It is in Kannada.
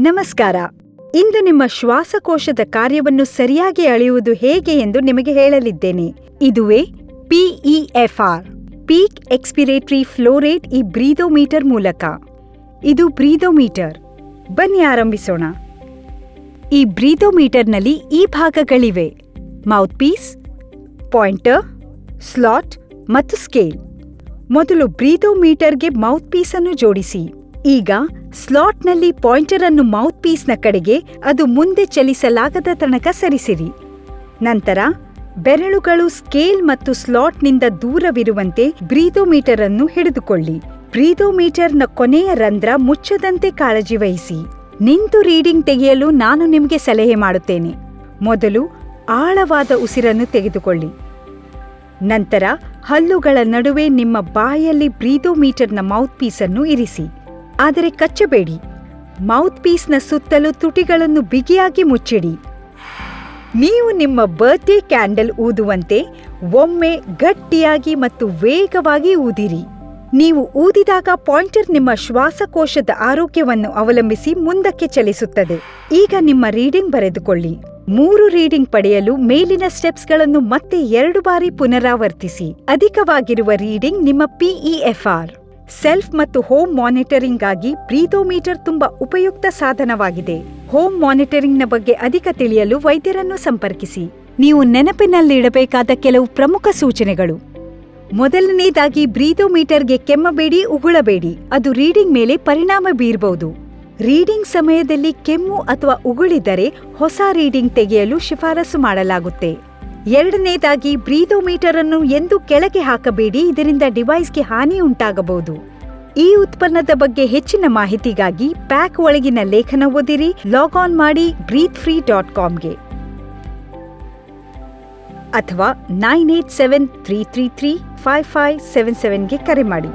ನಮಸ್ಕಾರ. ಇಂದು ನಿಮ್ಮ ಶ್ವಾಸಕೋಶದ ಕಾರ್ಯವನ್ನು ಸರಿಯಾಗಿ ಅಳೆಯುವುದು ಹೇಗೆ ಎಂದು ನಿಮಗೆ ಹೇಳಲಿದ್ದೇನೆ. ಇದುವೇ ಪಿಇಎಫ್ಆರ್ ಪೀಕ್ ಎಕ್ಸ್ಪಿರೇಟರಿ ಫ್ಲೋರೇಟ್ ಈ ಬ್ರೀದೋಮೀಟರ್ ಮೂಲಕ. ಇದು ಬ್ರೀದೋಮೀಟರ್. ಬನ್ನಿ ಆರಂಭಿಸೋಣ. ಈ ಬ್ರೀದೋಮೀಟರ್ನಲ್ಲಿ ಈ ಭಾಗಗಳಿವೆ. ಮೌತ್ ಪೀಸ್ ಪಾಯಿಂಟರ್ ಸ್ಲಾಟ್ ಮತ್ತು ಸ್ಕೇಲ್ ಮೊದಲು ಬ್ರೀದೋಮೀಟರ್ಗೆ ಮೌತ್ ಪೀಸ್ ಅನ್ನು ಜೋಡಿಸಿ. ಈಗ ಸ್ಲಾಟ್ನಲ್ಲಿ ಪಾಯಿಂಟರ್ ಅನ್ನು ಮೌತ್ ಪೀಸ್ನ ಕಡೆಗೆ ಅದು ಮುಂದೆ ಚಲಿಸಲಾಗದ ತನಕ ಸರಿಸಿರಿ. ನಂತರ ಬೆರಳುಗಳು ಸ್ಕೇಲ್ ಮತ್ತು ಸ್ಲಾಟ್ನಿಂದ ದೂರವಿರುವಂತೆ ಬ್ರೀದೋಮೀಟರ್ ಅನ್ನು ಹಿಡಿದುಕೊಳ್ಳಿ. ಬ್ರೀದೋಮೀಟರ್ನ ಕೊನೆಯ ರಂಧ್ರ ಮುಚ್ಚದಂತೆ ಕಾಳಜಿ ವಹಿಸಿ. ನಿಂತು ರೀಡಿಂಗ್ ತೆಗೆಯಲು ನಾನು ನಿಮಗೆ ಸಲಹೆ ಮಾಡುತ್ತೇನೆ. ಮೊದಲು ಆಳವಾದ ಉಸಿರನ್ನು ತೆಗೆದುಕೊಳ್ಳಿ. ನಂತರ ಹಲ್ಲುಗಳ ನಡುವೆ ನಿಮ್ಮ ಬಾಯಲ್ಲಿ ಬ್ರೀದೋಮೀಟರ್ನ ಮೌತ್ ಪೀಸನ್ನು ಇರಿಸಿ. ಆದರೆ ಕಚ್ಚಬೇಡಿ. ಮೌತ್ ಪೀಸ್ನ ಸುತ್ತಲೂ ತುಟಿಗಳನ್ನು ಬಿಗಿಯಾಗಿ ಮುಚ್ಚಿಡಿ. ನೀವು ನಿಮ್ಮ ಬರ್ತ್ಡೇ ಕ್ಯಾಂಡಲ್ ಊದುವಂತೆ ಒಮ್ಮೆ ಗಟ್ಟಿಯಾಗಿ ಮತ್ತು ವೇಗವಾಗಿ ಊದಿರಿ. ನೀವು ಊದಿದಾಗ ಪಾಯಿಂಟರ್ ನಿಮ್ಮ ಶ್ವಾಸಕೋಶದ ಆರೋಗ್ಯವನ್ನು ಅವಲಂಬಿಸಿ ಮುಂದಕ್ಕೆ ಚಲಿಸುತ್ತದೆ. ಈಗ ನಿಮ್ಮ ರೀಡಿಂಗ್ ಬರೆದುಕೊಳ್ಳಿ. ಮೂರು ರೀಡಿಂಗ್ ಪಡೆಯಲು ಮೇಲಿನ ಸ್ಟೆಪ್ಸ್ಗಳನ್ನು ಮತ್ತೆ ಎರಡು ಬಾರಿ ಪುನರಾವರ್ತಿಸಿ. ಅಧಿಕವಾಗಿರುವ ರೀಡಿಂಗ್ ನಿಮ್ಮ ಪಿಇಎಫ್ಆರ್ ಸೆಲ್ಫ್ ಮತ್ತು ಹೋಮ್ ಮಾನಿಟರಿಂಗ್ಗಾಗಿ ಬ್ರೀದೋಮೀಟರ್ ತುಂಬಾ ಉಪಯುಕ್ತ ಸಾಧನವಾಗಿದೆ. ಹೋಮ್ ಮಾನಿಟರಿಂಗ್ನ ಬಗ್ಗೆ ಅಧಿಕ ತಿಳಿಯಲು ವೈದ್ಯರನ್ನು ಸಂಪರ್ಕಿಸಿ. ನೀವು ನೆನಪಿನಲ್ಲಿಡಬೇಕಾದ ಕೆಲವು ಪ್ರಮುಖ ಸೂಚನೆಗಳು. ಮೊದಲನೇದಾಗಿ ಬ್ರೀದೋಮೀಟರ್ಗೆ ಕೆಮ್ಮಬೇಡಿ, ಉಗುಳಬೇಡಿ. ಅದು ರೀಡಿಂಗ್ ಮೇಲೆ ಪರಿಣಾಮ ಬೀರಬಹುದು ರೀಡಿಂಗ್ ಸಮಯದಲ್ಲಿ ಕೆಮ್ಮು ಅಥವಾ ಉಗುಳಿದರೆ ಹೊಸ ರೀಡಿಂಗ್ ತೆಗೆಯಲು ಶಿಫಾರಸು ಮಾಡಲಾಗುತ್ತೆ. ಎರಡನೇದಾಗಿ ಬ್ರೀದೋಮೀಟರ್ ಅನ್ನು ಎಂದು ಕೆಳಗೆ ಹಾಕಬೇಡಿ, ಇದರಿಂದ ಡಿವೈಸ್ಗೆ ಹಾನಿ ಉಂಟಾಗಬಹುದು. ಈ ಉತ್ಪನ್ನದ ಬಗ್ಗೆ ಹೆಚ್ಚಿನ ಮಾಹಿತಿಗಾಗಿ ಪ್ಯಾಕ್ ಒಳಗಿನ ಲೇಖನ ಓದಿರಿ, ಲಾಗ್ ಆನ್ ಮಾಡಿ ಬ್ರೀತ್ ಫ್ರೀ ಡಾಟ್ ಕಾಮ್ಗೆ. ಅಥವಾ nine eight seven three three three five five seven ಸೆವೆನ್ಗೆ ಕರೆ ಮಾಡಿ.